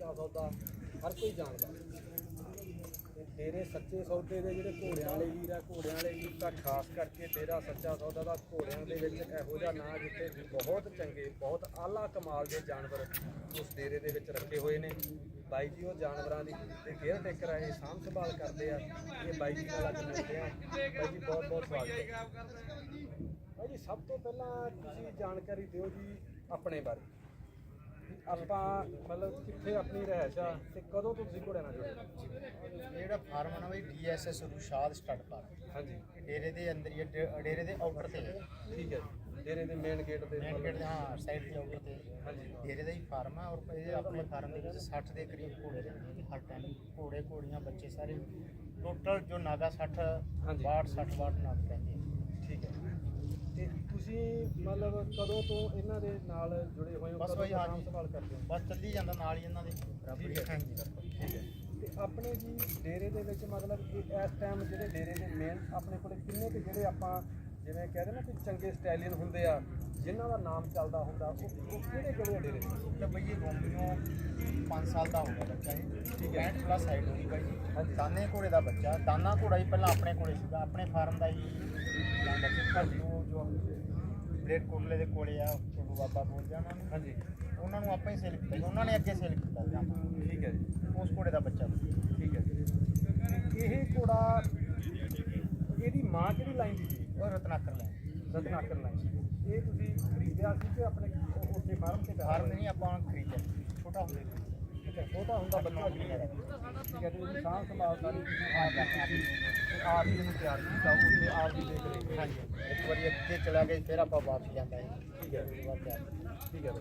ਸੱਚਾ ਸੌਦਾ, ਹਰ ਕੋਈ ਜਾਣਦਾ। ਤੇ ਡੇਰੇ ਸੱਚੇ ਸੌਦੇ ਦੇ ਜਿਹੜੇ ਘੋੜਿਆਂ ਵਾਲੇ ਵੀਰ ਆ, ਘੋੜਿਆਂ ਵਾਲੇ ਵੀਰ ਤਾਂ ਖਾਸ ਕਰਕੇ ਡੇਰਾ ਸੱਚਾ ਸੌਦਾ ਦਾ ਘੋੜਿਆਂ ਦੇ ਵਿੱਚ ਇਹੋ ਜਿਹਾ ਨਾਂ ਜਿੱਥੇ ਬਹੁਤ ਚੰਗੇ, ਬਹੁਤ ਆਲਾ ਕਮਾਲ ਦੇ ਜਾਨਵਰ ਉਸ ਡੇਰੇ ਦੇ ਵਿੱਚ ਰੱਖੇ ਹੋਏ ਨੇ। ਬਾਈ ਜੀ, ਉਹ ਜਾਨਵਰਾਂ ਦੀ ਤੇ ਕੇਅਰ ਟੇਕਰ ਆ, ਇਹ ਸਾਂਭ ਸੰਭਾਲ ਕਰਦੇ ਆ, ਇਹ ਬਾਈ ਜੀ ਨਾਲ ਅੱਜ ਮਿਲਦੇ ਆ। ਬਾਈ ਜੀ, ਬਹੁਤ ਬਹੁਤ ਸਵਾਗਤ ਬਾਈ ਜੀ, ਸਭ ਤੋਂ ਪਹਿਲਾਂ ਤੁਸੀਂ ਜਾਣਕਾਰੀ ਦਿਓ ਜੀ ਆਪਣੇ ਬਾਰੇ। ਆਪਾਂ ਮਤਲਬ ਕਿੱਥੇ ਆਪਣੀ ਰਹਿਸ਼ ਆ ਤੇ ਕਦੋਂ ਤੋਂ ਤੁਸੀਂ ਘੋੜਿਆਂ ਨਾਲ ਜੁੜੇ? ਜਿਹੜਾ ਫਾਰਮ ਆ ਬਈ ਡੀਐਸਐਸ ਰੁਸ਼ਾਦ ਸਟੱਡ ਪਾਰਕ। ਹਾਂਜੀ। ਡੇਰੇ ਦੇ ਅੰਦਰ ਹੀ ਡੇਰੇ ਦੇ ਆਊਟਰ ਤੇ ਠੀਕ ਹੈ ਡੇਰੇ ਦੇ ਮੇਨ ਗੇਟ ਦੇ ਮੇਨ ਗੇਟ ਹਾਂ ਸਾਈਡ ਤੇ ਆਊਟਰ ਤੇ। ਹਾਂਜੀ। ਡੇਰੇ ਦਾ ਹੀ ਫਾਰਮ ਆ ਔਰ ਇਹ ਆਪਣੇ ਫਾਰਮ ਦੇ ਵਿੱਚ 60 ਦੇ ਕਰੀਬ ਘੋੜੇ ਰਹਿੰਦੇ ਨੇ ਹਰ ਟਾਈਮ ਘੋੜੇ ਘੋੜੀਆਂ ਬੱਚੇ ਸਾਰੇ। ਟੋਟਲ ਜੋ ਨਾਗਾ 60 ਹਾਂਜੀ। 62 60 62 ਨਾਗ ਪੈਂਦੇ ਮਤਲਬ ਕਦੋਂ ਤੋਂ ਇਹਨਾਂ ਦੇ ਨਾਲ ਜੁੜੇ ਹੋਏ ਹੋ? ਬਸ ਤੋਂ ਹਾਂਜੀ। ਸਾਂਭ ਸੰਭਾਲ ਕਰਦੇ ਹੋ? ਬਸ ਚੱਲੀ ਜਾਂਦਾ ਨਾਲ ਹੀ ਇਹਨਾਂ ਦੇ। ਹੀ ਠੀਕ ਹੈ। ਹਾਂਜੀ। ਠੀਕ ਹੈ। ਤੇ ਆਪਣੇ ਜੀ ਡੇਰੇ ਦੇ ਵਿੱਚ ਮਤਲਬ ਕਿ ਇਸ ਟਾਈਮ ਜਿਹੜੇ ਡੇਰੇ ਦੇ ਮੇਨ ਆਪਣੇ ਕੋਲੇ ਕਿੰਨੇ ਕੁ ਜਿਹੜੇ ਆਪਾਂ ਜਿਵੇਂ ਕਹਿੰਦੇ ਨਾ ਕਿ ਚੰਗੇ ਸਟੈਲੀਅਨ ਹੁੰਦੇ ਆ ਜਿਨ੍ਹਾਂ ਦਾ ਨਾਮ ਚੱਲਦਾ ਹੁੰਦਾ ਉਹ ਕਿਹੜੇ ਕਿਹੜੇ ਡੇਰੇ ਤੇ ਬਈ ਇਹ ਰੋਮੀਓ 5 ਸਾਲ ਦਾ ਹੋ ਗਿਆ ਬੱਚਾ ਇਹ। ਠੀਕ ਹੈ। 65 ਪਲੱਸ ਹਾਈਟ ਹੋ ਗਈ ਬਾਈ। ਜੀ। ਦਾਨੇ ਘੋੜੇ ਦਾ ਬੱਚਾ। ਦਾਨਾ ਘੋੜਾ ਹੀ ਪਹਿਲਾਂ ਆਪਣੇ ਕੋਲੇ ਸੀਗਾ ਆਪਣੇ ਫਾਰਮ ਦਾ ਹੀ। ਲਾਂਦਾ ਸੀ ਜੋ ਬਲੇਡ ਕੋਟਲੇ ਦੇ ਕੋਲੇ ਆ ਟੋਲੂ ਬਾਬਾ ਉਹਨਾਂ ਨੂੰ। ਹਾਂਜੀ। ਉਹਨਾਂ ਨੂੰ ਆਪਾਂ ਹੀ ਸੇਲ ਕੀਤਾ ਜੀ ਉਹਨਾਂ ਨੇ ਅੱਗੇ ਸੇਲ ਕੀਤਾ ਆਪਾਂ। ਠੀਕ ਹੈ ਜੀ। ਉਸ ਘੋੜੇ ਦਾ ਬੱਚਾ। ਠੀਕ ਹੈ ਜੀ। ਇਹ ਘੋੜਾ ਇਹਦੀ ਮਾਂ ਕਿਹੜੀ ਲਾਈਨ ਦੀ ਸੀ? ਉਹ ਰਤਨਾਕਰ ਲੈ ਰਤਨਾਕਰ ਲਾਈਨ ਇਹ ਤੁਸੀਂ ਖਰੀਦਿਆ ਸੀ ਕਿ ਆਪਣੇ ਉਹ- ਉੱਥੇ ਫਾਰਮ ਤੇ ਫਾਰਮ? ਨਹੀਂ ਆਪਾਂ ਖਰੀਦਿਆ ਛੋਟਾ ਹੁੰਦੇ ਸੀ। ਠੀਕ ਹੈ ਛੋਟਾ ਹੁੰਦਾ ਬੱਚਾ ਠੀਕ ਹੈ ਤੇ ਇਹਦੀ ਸਾਂਭ ਸੰਭਾਲ ਸਾਰੀ ਤੁਸੀਂ ਆਪ ਆਪ ਹੀ। ਆਪ ਹੀ ਇਹਨੂੰ ਤਿਆਰ ਕੀਤਾ ਉੱਥੇ ਆਪ ਦੀ ਦੇਖ ਰੇਖ ਹਾਂਜੀ। ਇੱਕ ਵਾਰੀ ਅੱਗੇ ਚਲਾ ਗਏ ਫਿਰ ਆਪਾਂ ਵਾਪਸ ਜਾਂਦਾ ਹੈ। ਠੀਕ ਹੈ। ਠੀਕ ਹੈ।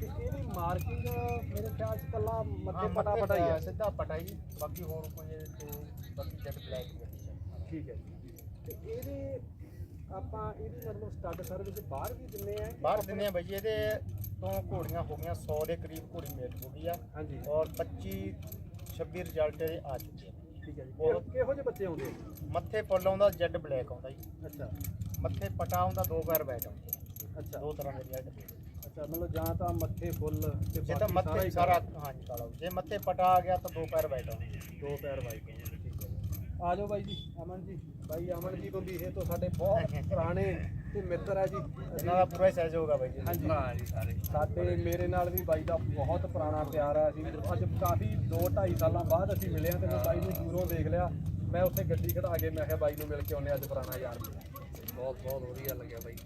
ਤੇ ਇਹਦੀ ਮਾਰਕਿੰਗ ਮੇਰੇ ਖਿਆਲ ਚ ਕੱਲਾ ਮੱਥੇ ਹਾਂ, ਪਟਾ ਪਟਾ ਹੀ ਹੈ। ਸਿੱਧਾ ਪਟਾ ਜੀ ਬਾਕੀ ਹੋਰ ਕੋਈ ਤੋਂ ਬਾਕੀ ਜੈਟ ਬਲੈਕ ਹੀ ਹੈ। ਠੀਕ ਹੈ ਤੇ ਇਹਦੇ ਆਪਾਂ ਇਹਦੀ ਮਤਲਬ ਸਟੱਡ ਸਰਵਿਸ ਬਾਹਰ ਵੀ ਦਿੰਨੇ ਆ ਬਾਹਰ ਦਿੰਦੇ ਆ ਬਈ ਇਹਦੇ ਤੋਂ ਘੋੜੀਆਂ ਹੋ ਗਈਆਂ 100 ਦੇ ਕਰੀਬ ਘੋੜੀ ਮੇਟ ਹੋ ਗਈ ਆ। ਹਾਂਜੀ। ਔਰ 25 26 ਰਿਜ਼ਲਟ ਇਹਦੇ ਆ ਚੁੱਕੇ ਆ। ਠੀਕ ਹੈ ਜੀ। ਕਿਹੋ- ਜਿਹੇ ਬੱਚੇ ਆਉਂਦੇ ਮੱਥੇ ਫੁੱਲ ਆਉਂਦਾ ਜੈਡ ਬਲੈਕ ਆਉਂਦਾ ਜੀ। ਅੱਛਾ। ਮੱਥੇ ਪਟਾ ਆਉਂਦਾ ਦੋ ਪੈਰ ਬੈਠ ਆਉਂਦੇ। ਅੱਛਾ। ਦੋ ਤਰ੍ਹਾਂ ਦੇ ਰਿਜ਼ਲਟ ਅੱਛਾ ਮਤਲਬ ਜਾਂ ਤਾਂ ਮੱਥੇ ਫੁੱਲ ਤੇ ਜੇ ਤਾਂ ਮੱਥੇ ਸਾਰਾ ਹਾਂਜੀ ਕਾਲਾ। ਜੇ ਮੱਥੇ ਪਟਾ ਆ ਗਿਆ ਤਾਂ ਦੋ ਪੈਰ ਬੈਠ ਆਉਂਦੇ ਦੋ ਪੈਰ ਬਾਈ ਠੀਕ ਹੈ ਆ ਜਾਓ ਬਾਈ ਜੀ ਅਮਨ ਜੀ। ਬਾਈ ਅਮਨ ਜੀ ਤੋਂ ਸਾਡੇ ਬਹੁਤ ਪੁਰਾਣੇ ਤੇ ਮਿੱਤਰ ਆ ਜੀ। ਇਹਨਾਂ ਦਾ ਪੂਰਾ ਸਹਿਯੋਗ ਆ ਬਾਈ ਜੀ। ਹਾਂਜੀ। ਜੀ ਸਾਰੇ। ਸਾਡੇ ਮੇਰੇ ਨਾਲ ਵੀ ਬਾਈ ਦਾ ਬਹੁਤ ਪੁਰਾਣਾ ਪਿਆਰ ਆ। ਅਸੀਂ ਅੱਜ ਕਾਫੀ 2 2.5 ਸਾਲਾਂ ਬਾਅਦ ਅਸੀਂ ਮਿਲੇ ਆ ਤੇ ਮੈਂ ਬਾਈ ਨੂੰ ਦੂਰੋਂ ਦੇਖ ਲਿਆ। ਮੈਂ ਉੱਥੇ ਗੱਡੀ ਖੜਾ ਕੇ ਮੈਂ ਕਿਹਾ ਬਾਈ ਨੂੰ ਮਿਲ ਕੇ ਆਉਨੇ ਅੱਜ ਪੁਰਾਣਾ ਯਾਰ। ਬਹੁਤ ਬਹੁਤ ਵਧੀਆ ਲੱਗਿਆ ਬਾਈ।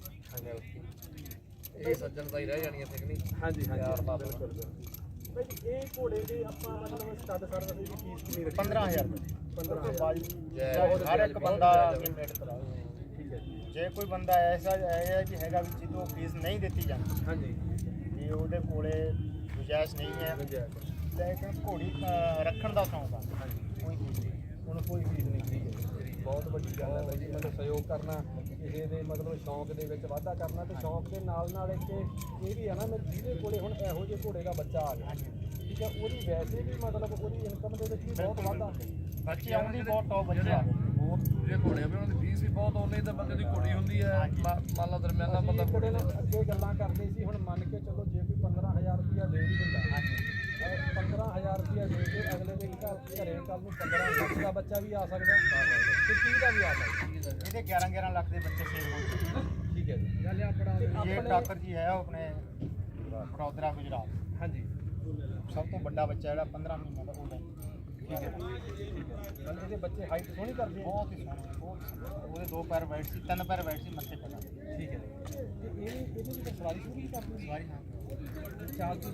ਇਹ ਸੱਜਣ ਤਾਂ ਹੀ ਰਹਿ ਜਾਣੀਆਂ ਸੀ ਕਿ ਨਹੀਂ? ਹਾਂਜੀ ਯਾਰ ਹਾਂਜੀ ਬਾਬਾ। ਬਿਲਕੁਲ। ਜੀ, ਇਹ ਘੋੜੇ ਦੇ ਆਪਾਂ ਮਤਲਬ ਸਟੱਡ ਸਰਵਿਸ ਦੀ ਫੀਸ ਕਿੰਨੀ ਰੱਖੀ? 15000 ਰੁਪਏ। 15000 ਜੈ ਹਰ ਇੱਕ ਬੰਦਾ ਜੈ। ਮੇਟ ਕਰਾਵੇ ਠੀਕ ਹੈ ਜੀ। ਜੇ ਕੋਈ ਬੰਦਾ ਐਸਾ ਹੈ ਕਿ ਹੈਗਾ ਵੀ ਜਿਹਨੂੰ ਫੀਸ ਨਹੀਂ ਦਿੱਤੀ ਜਾਂਦੀ ਹਾਂਜੀ। ਜੇ ਉਹਦੇ ਕੋਲੇ ਗੁੰਜਾਇਸ਼ ਨਹੀਂ ਹੈ ਲੇਕਿਨ ਘੋੜੀ ਰੱਖਣ ਦਾ ਸ਼ੌਂਕ ਆ। ਹਾਂਜੀ। ਕੋਈ ਫੀਸ ਨਹੀਂ। ਹੁਣ ਕੋਈ ਫੀਸ ਨਹੀਂ। ਹੈ ਬਹੁਤ ਵੱਡੀ ਗੱਲ ਹੈ ਬਾਈ ਜੀ ਮਤਲਬ ਸਹਿਯੋਗ ਕਰਨਾ। ਕਿਸੇ ਦੇ ਮਤਲਬ ਸ਼ੌਂਕ ਦੇ ਵਿੱਚ ਵਾਧਾ ਕਰਨਾ ਤੇ ਸ਼ੌਂਕ ਦੇ ਨਾਲ ਨਾਲ ਇੱਕ ਇਹ ਵੀ ਹੈ ਨਾ ਮੈਂ ਜਿਹਦੇ ਕੋਲੇ ਹੁਣ ਇਹੋ ਜਿਹੇ ਘੋੜੇ ਦਾ ਬੱਚਾ ਆ ਗਿਆ। ਠੀਕ ਹੈ ਉਹਦੀ ਵੈਸੇ ਵੀ ਮਤਲਬ ਉਹਦੀ ਇਨਕਮ ਦੇ ਵਿੱਚ ਵੀ ਬਹੁਤ ਵਾਧਾ। ਬੱਚੇ ਆਉਂਦੀ ਬਹੁਤ ਟੌਪ ਬੱਚੇ। ਆ ਜੇ ਘੋੜੇ ਵੀ ਉਹਨਾਂ ਦੀ ਫੀਸ ਵੀ ਬਹੁਤ ਉਹਨੇ ਤਾਂ ਬੰਦੇ ਦੀ ਘੋੜੀ ਹੁੰਦੀ ਹੈ ਮੰਨ ਲਾ ਦਰਮਿਆਨਾ ਬੰਦਾ ਘੋੜੇ ਦਾ। ਅੱਗੇ ਗੱਲਾਂ ਕਰਦੇ ਸੀ ਹੁਣ ਮੰਨ ਕੇ ਚੱਲੋ ਜੇ ਕੋਈ 15000 ਰੁਪਇਆ ਦੇ ਵੀ ਦਿੰਦਾ। ਹਾਂਜੀ। 15000 ਰੁਪਇਆ ਦੇ ਕੇ ਅਗਲੇ ਦੇ ਘਰ ਘਰੇ ਕੱਲ ਨੂੰ 15 ਲੱਖ ਦਾ ਬੱਚਾ ਵੀ ਆ ਸਕਦਾ ਤੇ 30 ਦਾ ਵੀ ਆ ਸਕਦਾ ਇਹਦੇ 11 11 ਲੱਖ ਦੇ ਬੱਚੇ ਸੇਲ ਹੋ ਚੁੱਕੇ ਠੀਕ ਹੈ ਜੀ। ਗੱਲ ਆਪਣਾ ਇਹ ਟਾਕਰ ਜੀ ਹੈ ਉਹ ਆਪਣੇ ਖਰੋਦਰਾ ਗੁਜਰਾਤ। ਹਾਂਜੀ। ਸਭ ਤੋਂ ਵੱਡਾ ਬੱਚਾ ਜਿਹੜਾ 15 ਮਹੀਨਿਆਂ ਦਾ ਉਹ ਹੈ ਠੀਕ ਹੈ ਮਤਲਬ ਇਹਦੇ ਬੱਚੇ ਹਾਈਟ ਸੋਹਣੀ ਕਰਦੇ ਬਹੁਤ ਹੀ ਸੋਹਣਾ ਬਹੁਤ। ਉਹਦੇ ਦੋ ਪੈਰ ਵਾਈਟ ਸੀ ਤਿੰਨ ਪੈਰ ਵਾਈਟ ਸੀ ਮੱਥੇ ਪਟਾ ਠੀਕ ਹੈ ਇਹ ਇਹਦੇ ਵਿੱਚ ਸਵਾਰੀ ਸ਼ੁਰੂ ਕਰਦੇ ਸਵਾਰੀ ਹਾਂ। ਚਾਲ ਤੋਂ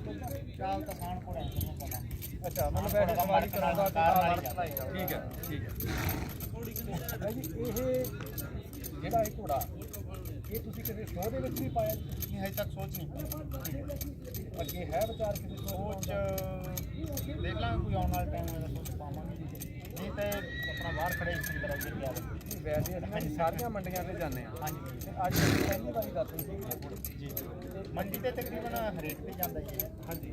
ਚਾਲ ਤਾਂ ਸਾਨ ਕੋਲ ਹੈ ਤੁਹਾਨੂੰ ਪਤਾ। ਅੱਛਾ ਹਾਂ, ਵੈਸੇ ਥੋੜ੍ਹਾ ਸਵਾਰੀ ਕਰਾਉਂਦਾ ਠੀਕ ਹੈ ਠੀਕ ਹੈ। ਜੀ ਇਹ ਜਿਹੜਾ ਇਹ ਘੋੜਾ ਇਹ ਤੁਸੀਂ ਕਿਸੇ ਸ਼ੋਅ ਦੇ ਵਿੱਚ ਵੀ ਪਾਇਆ ਜੀ? ਨਹੀਂ ਹਜੇ ਤੱਕ ਸੋਚ ਨਹੀਂ ਅੱਗੇ ਹੈ ਵਿਚਾਰ ਕਿਸੇ ਸੋਚ? ਦੇਖ ਲਾਂਗੇ ਕੋਈ ਆਉਣ ਵਾਲਾ ਟਾਈਮ ਸੋਚ ਪਾਵਾਂਗੇ ਨਹੀਂ ਤੇ ਆਪਣਾ ਬਾਹਰ ਖੜੇ ਵੈਸੇ ਅਸੀਂ ਨਾ ਸਾਰੀਆਂ ਮੰਡੀਆਂ ਤੇ ਜਾਂਦੇ ਆ। ਹਾਂਜੀ ਅੱਜ ਪਹਿਲੀ ਵਾਰੀ ਦੱਸ ਰਹੇ ਜੀ। ਮੰਡੀ ਤੇ ਤਕਰੀਬਨ ਹਰੇਕ ਤੇ ਜਾਂਦਾ ਹੀ ਹੈ। ਹਾਂਜੀ।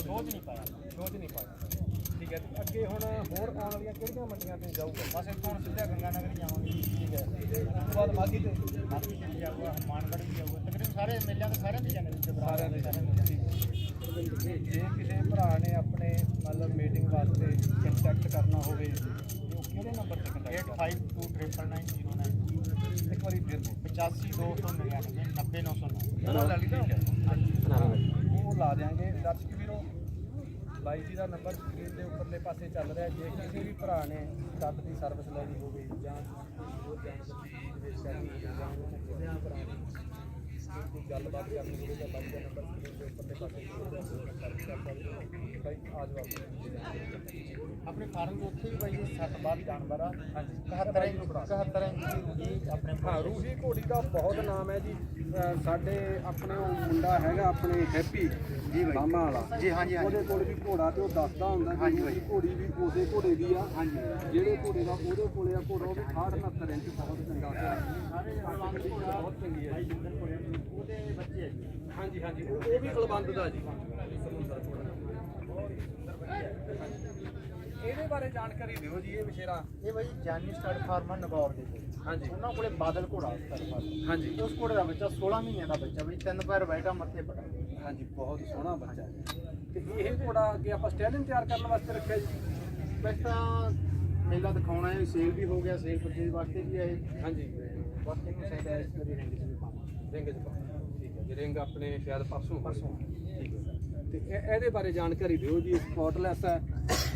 ਸੋਚ ਨਹੀਂ ਪਾਇਆ। ਸੋਚ ਨਹੀਂ ਪਾਇਆ। ਹੈ ਤੇ ਅੱਗੇ ਹੁਣ ਹੋਰ ਆਉਣ ਵਾਲੀਆਂ ਕਿਹੜੀਆਂ ਮੰਡੀਆਂ ਤੇ ਜਾਊਗਾ? ਬਸ ਇੱਥੋਂ ਹੁਣ ਸਿੱਧਾ ਗੰਗਾ ਨਗਰ ਜਾਵਾਂਗੇ। ਠੀਕ ਹੈ। ਉਸ ਤੋਂ ਬਾਅਦ ਮਾਗੀ ਤੇ ਬਾਕੀ ਚਲੀ ਜਾਊਗਾ ਹਨੂਮਾਨਗੜ੍ਹ ਵੀ ਜਾਊਗਾ। ਤਕਰੀਬਨ ਸਾਰੇ ਮੇਲਿਆਂ ਤੇ ਸਾਰਿਆਂ ਦੇ ਜਾਂਦੇ ਵਿੱਚ ਸਾਰਿਆਂ ਦੇ ਜੇ ਕਿਸੇ ਭਰਾ ਨੇ ਆਪਣੇ ਮਤਲਬ ਮੀਟਿੰਗ ਵਾਸਤੇ ਕੰਟੈਕਟ ਕਰਨਾ ਹੋਵੇ ਤੇ ਉਹ ਕਿਹੜੇ ਨੰਬਰ ਤੇ ਕੰਟੈਕਟ 85299909 ਇੱਕ ਵਾਰੀ ਫਿਰ ਬੋਲ। 85299 90909 ਇਹਨਾਂ ਲੈ ਲਈ ਤਾਂ। ਉਹ ਲਾ ਦਿਆਂਗੇ। ਦਰਸ਼ਕ ਬਾਈ ਜੀ ਦਾ ਨੰਬਰ ਸਕਰੀਨ ਦੇ ਉੱਪਰਲੇ ਪਾਸੇ ਚੱਲ ਰਿਹਾ ਜੇ ਕਿਸੇ ਵੀ ਭਰਾ ਨੇ ਸੱਤ ਦੀ ਸਰਵਿਸ ਲੈਣੀ ਹੋਵੇ ਜਾਂ ਹੋਰ ਜਾਣਕਾਰੀ ਦੇ ਸੈਟਿੰਗ ਜਾਂ ਕਿਸੇ ਵੀ ਭਰਾ ਨੇ ਕੋਈ ਗੱਲਬਾਤ ਕਰਨੀ ਹੋਵੇ ਤਾਂ ਬਾਈ ਦਾ ਨੰਬਰ ਸਕਰੀਨ ਦੇ ਉੱਪਰਲੇ ਪਾਸੇ ਸਰਚ ਕਰ ਬਾਈ ਆ ਜਾਓ ਆਪਣੇ ਫਾਰਮ ਦੇ ਉੱਥੇ ਵੀ ਬਾਈ 60 ਬਾਹਰ ਜਾਨਵਰ ਆ। ਹਾਂਜੀ। 71 ਇੰਚ 71 ਇੰਚ ਦੀ ਰੂਹੀ ਆਪਣੇ ਹਾਂ ਰੂਹੀ ਘੋੜੀ ਦਾ ਬਹੁਤ ਨਾਮ ਹੈ ਜੀ। ਸਾਡੇ ਆਪਣੇ ਉਹ ਮੁੰਡਾ ਹੈਗਾ ਆਪਣੇ ਹੈਪੀ ਜੀ ਬਾਈ। ਮਾਮਾ ਵਾਲਾ। ਜੀ, ਹਾਂਜੀ, ਹਾਂਜੀ। ਉਹਦੇ ਕੋਲ ਵੀ ਘੋੜਾ ਤੇ ਉਹ ਦੱਸਦਾ ਹੁੰਦਾ ਰੂਹੀ ਬਾਈ। ਘੋੜੀ ਵੀ ਉਸੇ ਘੋੜੇ ਦੀ ਆ। ਹਾਂਜੀ। ਜਿਹੜੇ ਘੋੜੇ ਦਾ ਉਹਦੇ ਕੋਲੇ ਆ ਘੋੜਾ ਉਹ ਵੀ 68 69 ਇੰਚ ਬਹੁਤ ਚੰਗਾ ਘੋੜਾ ਬਹੁਤ ਚੰਗੀ ਹੈ ਕੋਲੇ ਉਹਦੇ ਬੱਚੇ ਜੀ। ਹਾਂਜੀ ਹਾਂਜੀ। ਉਹ ਵੀ ਅਲਬੰਦ ਦਾ ਜੀ। ਸਮੁੰਦਰ ਘੋੜਾ। ਬਹੁਤ ਸੁੰਦਰ ਬੱਚਾ ਹੈ ਹਾਂਜੀ। ਇਹਦੇ ਬਾਰੇ ਜਾਣਕਾਰੀ ਦਿਓ ਜੀ ਇਹ ਵਿਸ਼ੇਰਾ। ਇਹ ਬਾਈ ਜਾਨੀ ਸਟਾਰਟ ਫਾਰਮਰ ਨਗੌਰ ਦੇ ਕੋਲ। ਹਾਂਜੀ। ਉਹਨਾਂ ਕੋਲੇ ਬਾਦਲ ਘੋੜਾ ਸਟਾਰਟ ਫਾਰਮਰ। ਹਾਂਜੀ। ਉਸ ਘੋੜੇ ਦਾ ਬੱਚਾ 16 ਮਹੀਨਿਆਂ ਦਾ ਬੱਚਾ ਬਈ ਤਿੰਨ ਪੈਰ ਬੈਠਾ ਮੱਥੇ ਪੜਾ ਹਾਂਜੀ ਬਹੁਤ ਸੋਹਣਾ ਬੱਚਾ। ਹੈ ਤੇ ਇਹ ਘੋੜਾ ਅੱਗੇ ਆਪਾਂ ਸਟੈਲਿੰਗ ਤਿਆਰ ਕਰਨ ਵਾਸਤੇ ਰੱਖਿਆ ਜੀ। ਵੈਸੇ ਤਾਂ ਮੇਲਾ ਦਿਖਾਉਣਾ ਹੈ ਸੇਲ ਵੀ ਹੋ ਗਿਆ ਸੇਲ ਪਰਚੇਜ ਵਾਸਤੇ ਵੀ ਹੈ ਇਹ ਹਾਂਜੀ। ਬਾਕੀ ਨੂੰ ਚਾਹੀਦਾ ਇਸ ਵਾਰੀ ਰੈਂਕ ਚ ਵੀ ਪਾਵਾਂਗੇ। ਰਿੰਗ ਚ ਪਾ ਠੀਕ ਹੈ ਜੀ ਰਿੰਗ ਆਪਣੇ ਸ਼ਾਇਦ ਪਰਸੋਂ ਪਰਸੋਂ। ਠੀਕ ਹੈ। ਤੇ ਇਹ- ਇਹਦੇ ਬਾਰੇ ਜਾਣਕਾਰੀ ਦਿਓ ਜੀ ਸਪੌਟਲੈਸ ਹੈ।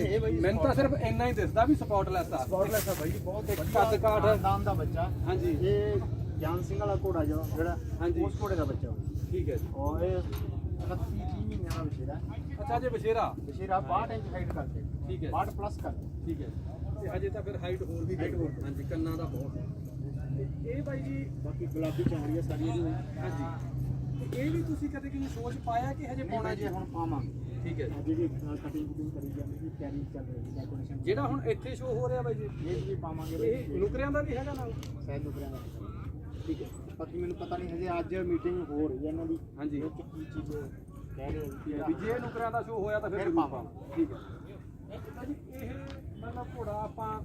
ਇਹ ਬਾਈ ਮੈਨੂੰ ਤਾਂ ਸਿਰਫ ਇੰਨਾ ਹੀ ਦਿਸਦਾ ਵੀ ਸਪੌਟਲੈਸ ਆ। ਸਪੌਟਲੈਸ ਆ ਬਾਈ ਬਹੁਤ ਇੱਕ ਵਧੀਆ ਕੱਦ ਕਾਠ। ਖਾਨਦਾਨ ਦਾ ਬੱਚਾ। ਹਾਂਜੀ। ਇਹ ਗਿਆਨ ਸਿੰਘ ਵਾਲਾ ਘੋੜਾ ਜੋ ਜਿਹੜਾ ਹਾਂਜੀ। ਉਸ ਘੋੜੇ ਦਾ ਬੱਚਾ ਠੀਕ ਹੈ ਜੀ। ਔਰ ਇਹ 29 30 ਮਹੀਨਿਆਂ ਦਾ ਬਸ਼ੇਰਾ ਅੱਛਾ ਜੀ ਬਸ਼ੇਰਾ ਬਸ਼ੇਰਾ 62 ਇੰਚ ਹਾਈਟ ਕਰਦੇ ਠੀਕ ਹੈ। 62 ਪਲੱਸ ਕਰਦੇ ਠੀਕ ਹੈ ਤੇ ਹਜੇ ਤਾਂ ਫਿਰ ਹਾਈਟ ਹੋਰ ਵੀ Height ਹੋਰ। ਹਾਂਜੀ ਕੰਨਾਂ ਦਾ ਬਹੁਤ ਤੇ ਇਹ ਬਾਈ ਜੀ ਬਾਕੀ ਗੁਲਾਬੀ ਚੌੜੀਆਂ ਸਾਰੀਆਂ ਜੀ ਹਾਂਜੀ। ਤੇ ਇਹ ਵੀ ਤੁਸੀਂ ਕਦੇ ਕਿਸੇ ਸੋਚ ਪਾਇਆ ਕਿ ਹਜੇ ਪਾਉਣਾ ਜੀ? ਹੁਣ ਪਾਵਾਂਗੇ। ਠੀਕ ਹੈ ਆ ਜਿਹੜੀ ਕਟਿੰਗ ਕੁਟਿੰਗ ਕਰੀ ਜਾਂਦੀ ਜੀ ਕੈਰੀ ਚੱਲ ਰਹੀ ਹੈ ਡੈਕੋਰੇਸ਼ਨ ਜਿਹੜਾ ਹੁਣ ਇੱਥੇ ਸ਼ੋ ਹੋ ਰਿਹਾ ਬਾਈ ਜੀ ਇਹ ਵੀ ਪਾਵਾਂਗੇ ਇਹ ਨੁਕਰਿਆਂ ਦਾ ਵੀ ਹੈਗਾ ਨਾਲ? ਸਹਿਜ ਨੁਕਰਿਆਂ ਦਾ। ਠੀਕ ਹੈ। ਬਾਕੀ ਮੈਨੂੰ ਪਤਾ ਨਹੀਂ ਹਜੇ ਅੱਜ ਮੀਟਿੰਗ ਹੋ ਰਹੀ ਹੈ ਇਹਨਾਂ ਦੀ। ਹਾਂਜੀ। ਉਹ 'ਚ ਕੀ ਚੀਜ਼ ਕਹਿ ਰਹੇ ਹੋ? ਵੀ ਜੇ ਨੁਕਰਿਆਂ ਦਾ ਸ਼ੋ ਹੋਇਆ ਤਾਂ ਫਿਰ ਪਾਵਾਂਗੇ। ਠੀਕ ਹੈ। ਇਹ ਮਤਲਬ ਘੋੜਾ ਆਪਾਂ